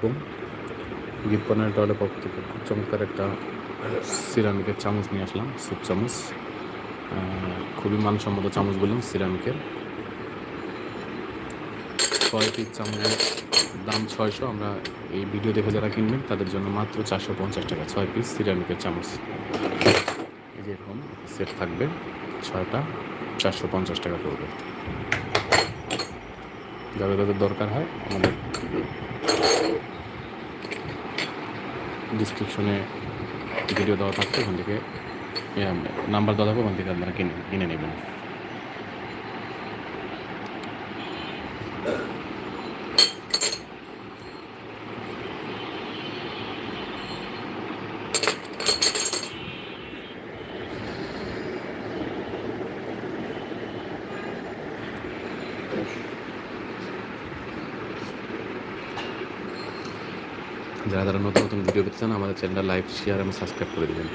কম gift corner টয়লের পক্ষ থেকে খুব চমৎকার একটা সিরামিকের চামচ নিয়ে আসলাম, স্যুপ চামচ। খুবই মানসম্মত চামচ বললাম সিরামিকের। ছয় পিস চামচের দাম ছয়শো। আমরা এই ভিডিও দেখে যারা কিনবেন, তাদের জন্য মাত্র চারশো পঞ্চাশ টাকা ছয় পিস সিরামিকের চামচ। এই যে এরকম সেট থাকবে, ছয়টা, চারশো পঞ্চাশ টাকা পড়বে। যাদের যাদের দরকার হয়, আমাদের ডিসক্রিপশনে ভিডিও দেওয়া থাকবে ওখান থেকে নাম্বার দেওয়া থাকবে, ওখান থেকে আপনারা কিনে কিনে নেবেন। যারা যারা নতুন নতুন ভিডিও পেতে চান আমাদের চ্যানেলটা লাইক শেয়ার এবং সাবস্ক্রাইব করে দেবেন।